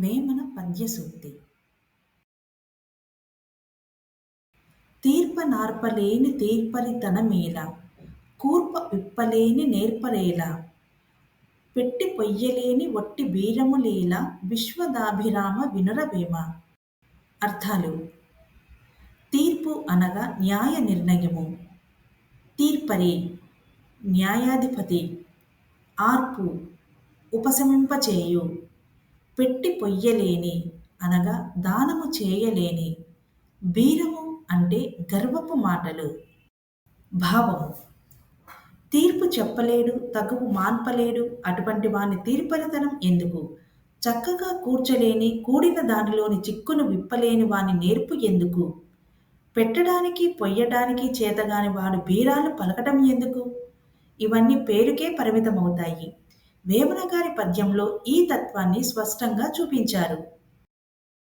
వేమన పద్యసూక్తి తీర్ప నార్పలేని తీర్పరితనమేల కూర్ప విప్పలేని నేర్పలేల పెట్టి పొయ్యలేని వట్టి బీరములేల విశ్వదాభిరామ వినురవేమ. అర్థాలు తీర్పు అనగా న్యాయ నిర్ణయము. తీర్పరి న్యాయాధిపతి ఆర్పు ఉపశమింపచేయు. పెట్టి పొయ్యలేని అనగా దానము చేయలేని బీరము అంటే గర్వపు మాటలు. భావము. తీర్పు చెప్పలేడు తగువు మాన్పలేడు అటువంటి వాని తీర్పరితనం ఎందుకు? చక్కగా కూర్చలేని కూడిన దానిలోని చిక్కును విప్పలేని వాని నేర్పు ఎందుకు? పెట్టడానికి పొయ్యడానికి చేతగాని వాడు బీరాలు పలకటం ఎందుకు? ఇవన్నీ పేరుకే పరిమితమవుతాయి. వేమన గారి పద్యంలో ఈ తత్వాన్ని స్పష్టంగా చూపించారు.